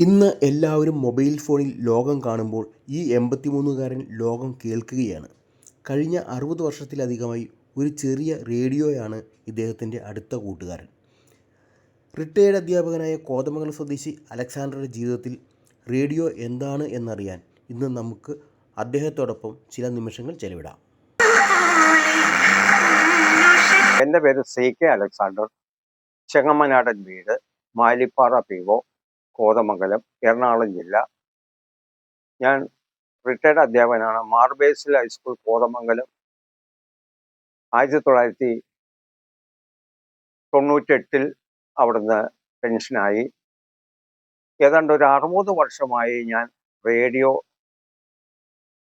ഇന്ന് എല്ലാവരും മൊബൈൽ ഫോണിൽ ലോകം കാണുമ്പോൾ ഈ എൺപത്തിമൂന്നുകാരൻ ലോകം കേൾക്കുകയാണ്. കഴിഞ്ഞ അറുപത് വർഷത്തിലധികമായി ഒരു ചെറിയ റേഡിയോയാണ് ഇദ്ദേഹത്തിന്റെ അടുത്ത കൂട്ടുകാരൻ. റിട്ടയേർഡ് അധ്യാപകനായ കോതമംഗലം സ്വദേശി അലക്സാണ്ടറുടെ ജീവിതത്തിൽ റേഡിയോ എന്താണ് എന്നറിയാൻ ഇന്ന് നമുക്ക് അദ്ദേഹത്തോടൊപ്പം ചില നിമിഷങ്ങൾ ചെലവിടാം. എന്റെ പേര് സി കെ അലക്സാണ്ടർ. ചെങ്ങമ്മനാടൻ വീട്. Malipara P O. Kothamangalam Ernakulam ജില്ല. ഞാൻ റിട്ടയർഡ് അധ്യാപകനാണ്. Mar Basil high school Kothamangalam. ആയിരത്തി തൊള്ളായിരത്തി തൊണ്ണൂറ്റെട്ടിൽ അവിടുന്ന് പെൻഷനായി ഏതാണ്ട് ഒരു അറുപത് വർഷമായി ഞാൻ റേഡിയോ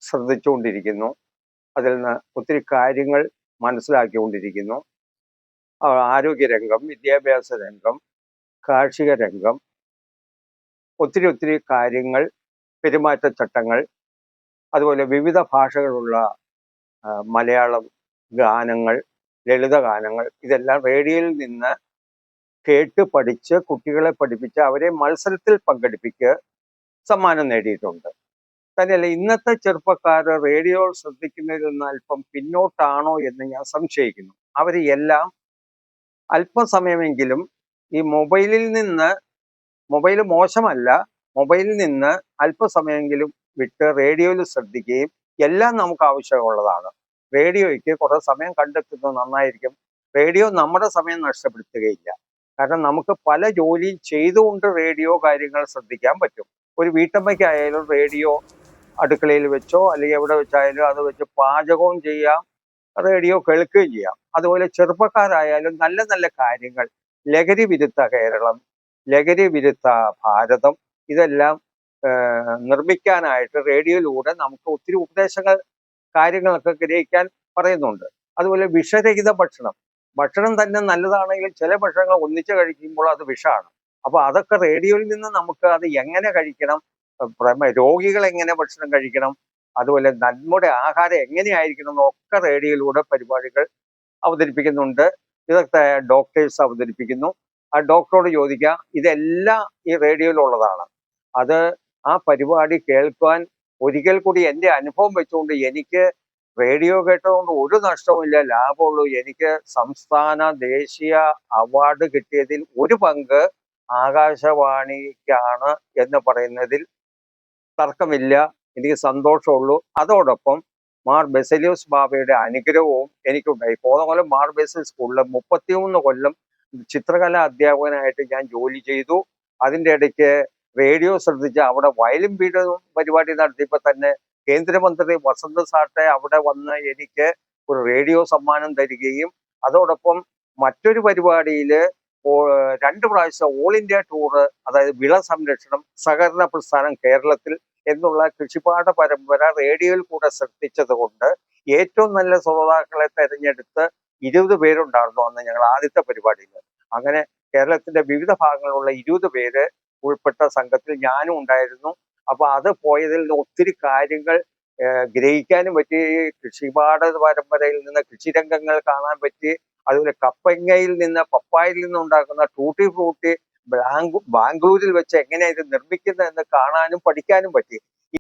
ശ്രദ്ധിച്ചുകൊണ്ടിരിക്കുന്നു. അതിൽ നിന്ന് ഒത്തിരി കാര്യങ്ങൾ മനസ്സിലാക്കിക്കൊണ്ടിരിക്കുന്നു. ആരോഗ്യരംഗം വിദ്യാഭ്യാസ രംഗം കാർഷിക രംഗം ഒത്തിരി ഒത്തിരി കാര്യങ്ങൾ പെരുമാറ്റച്ചട്ടങ്ങൾ അതുപോലെ വിവിധ ഭാഷകളുള്ള മലയാളം ഗാനങ്ങൾ ലളിത ഗാനങ്ങൾ ഇതെല്ലാം റേഡിയോയിൽ നിന്ന് കേട്ട് പഠിച്ച് കുട്ടികളെ പഠിപ്പിച്ച് അവരെ മത്സരത്തിൽ പങ്കെടുപ്പിച്ച് സമ്മാനം നേടിയിട്ടുണ്ട്. തന്നെയല്ല ഇന്നത്തെ ചെറുപ്പക്കാർ റേഡിയോ ശ്രദ്ധിക്കുന്നതിൽ നിന്ന് അല്പം പിന്നോട്ടാണോ എന്ന് ഞാൻ സംശയിക്കുന്നു. അവരെല്ലാം അല്പസമയമെങ്കിലും ഈ മൊബൈലിൽ നിന്ന് മൊബൈൽ മോശമല്ല. മൊബൈലിൽ നിന്ന് അല്പസമയമെങ്കിലും വിട്ട് റേഡിയോയിൽ ശ്രദ്ധിക്കുകയും എല്ലാം നമുക്ക് ആവശ്യമുള്ളതാണ്. റേഡിയോയ്ക്ക് കുറേ സമയം കണ്ടെത്തുന്നത് നന്നായിരിക്കും. റേഡിയോ നമ്മുടെ സമയം നഷ്ടപ്പെടുത്തുകയില്ല. കാരണം നമുക്ക് പല ജോലിയും ചെയ്തുകൊണ്ട് റേഡിയോ കാര്യങ്ങൾ ശ്രദ്ധിക്കാൻ പറ്റും. ഒരു വീട്ടമ്മയ്ക്കായാലും റേഡിയോ അടുക്കളയിൽ വെച്ചോ അല്ലെങ്കിൽ എവിടെ വെച്ചായാലും അത് വെച്ച് പാചകവും ചെയ്യാം റേഡിയോ കേൾക്കുകയും ചെയ്യാം. അതുപോലെ ചെറുപ്പക്കാരായാലും നല്ല നല്ല കാര്യങ്ങൾ ലഹരി വിരുദ്ധ കേരളം ലഹരി വിരുദ്ധ ഭാരതം ഇതെല്ലാം നിർമ്മിക്കാനായിട്ട് റേഡിയോയിലൂടെ നമുക്ക് ഒത്തിരി ഉപദേശങ്ങൾ കാര്യങ്ങളൊക്കെ ഗ്രഹിക്കാൻ പറയുന്നുണ്ട്. അതുപോലെ വിഷരഹിത ഭക്ഷണം. ഭക്ഷണം തന്നെ നല്ലതാണെങ്കിൽ ചില ഭക്ഷണങ്ങൾ ഒന്നിച്ച് കഴിക്കുമ്പോൾ അത് വിഷമാണ് അപ്പൊ അതൊക്കെ റേഡിയോയിൽ നിന്ന് നമുക്ക് അത് എങ്ങനെ കഴിക്കണം? രോഗികൾ എങ്ങനെ ഭക്ഷണം കഴിക്കണം? അതുപോലെ നമ്മുടെ ആഹാരം എങ്ങനെയായിരിക്കണം എന്നൊക്കെ റേഡിയോയിലൂടെ പരിപാടികൾ അവതരിപ്പിക്കുന്നുണ്ട്. ഇതൊക്കെ ഡോക്ടേഴ്സ് അവതരിപ്പിക്കുന്നു. ആ ഡോക്ടറോട് ചോദിക്കാം ഇതെല്ലാം ഈ റേഡിയോയിലുള്ളതാണ്. അത് ആ പരിപാടി കേൾക്കാൻ ഒരിക്കൽ കൂടി എന്റെ അനുഭവം വെച്ചുകൊണ്ട് എനിക്ക് റേഡിയോ കേട്ടതുകൊണ്ട് ഒരു നഷ്ടവുമില്ല ലാഭമുള്ളൂ. എനിക്ക് സംസ്ഥാന ദേശീയ അവാർഡ് കിട്ടിയതിൽ ഒരു പങ്ക് ആകാശവാണിക്കാണ് എന്ന് പറയുന്നതിൽ തർക്കമില്ല എനിക്ക് സന്തോഷമുള്ളൂ. അതോടൊപ്പം മാർ ബെസലിയോസ് ബാബയുടെ അനുഗ്രഹവും എനിക്കുണ്ടായി പോകുന്ന കൊല്ലം മാർ ബെസൽ സ്കൂളിൽ മുപ്പത്തിമൂന്ന് കൊല്ലം ചിത്രകലാ അധ്യാപകനായിട്ട് ഞാൻ ജോലി ചെയ്തു. അതിന്റെ ഇടയ്ക്ക് റേഡിയോ ശ്രദ്ധിച്ച് അവിടെ വയലും വീടും പരിപാടി നടത്തിയപ്പോൾ തന്നെ കേന്ദ്രമന്ത്രി വസന്ത സാട്ടെ അവിടെ വന്ന് എനിക്ക് ഒരു റേഡിയോ സമ്മാനം തരികയും അതോടൊപ്പം മറ്റൊരു പരിപാടിയിൽ രണ്ട് പ്രാവശ്യം ഓൾ ഇന്ത്യ ടൂറ് അതായത് വിള സംരക്ഷണം സഹകരണ പ്രസ്ഥാനം കേരളത്തിൽ എന്നുള്ള കൃഷിപാഠ പരമ്പര റേഡിയോയിൽ കൂടെ ശ്രദ്ധിച്ചത് കൊണ്ട് ഏറ്റവും നല്ല ശ്രോതാക്കളെ തെരഞ്ഞെടുത്ത് ഇരുപത് പേരുണ്ടായിരുന്നു അന്ന് ഞങ്ങൾ ആദ്യത്തെ പരിപാടിയിൽ. അങ്ങനെ കേരളത്തിന്റെ വിവിധ ഭാഗങ്ങളിലുള്ള ഇരുപത് പേര് ഉൾപ്പെട്ട സംഘത്തിൽ ഞാനും ഉണ്ടായിരുന്നു. അപ്പൊ അത് പോയതിൽ നിന്ന് ഒത്തിരി കാര്യങ്ങൾ ഗ്രഹിക്കാനും പറ്റി കൃഷിപാഠ പരമ്പരയിൽ നിന്ന് കൃഷിരംഗങ്ങൾ കാണാൻ പറ്റി അതുപോലെ കപ്പങ്ങയിൽ നിന്ന് പപ്പായിൽ നിന്ന് ഉണ്ടാക്കുന്ന ടൂട്ടി ഫ്രൂട്ടി ബാംഗ്ലൂരിൽ വെച്ച് എങ്ങനെയാണ് ഇത് നിർമ്മിക്കുന്നത് എന്ന് കാണാനും പഠിക്കാനും പറ്റി.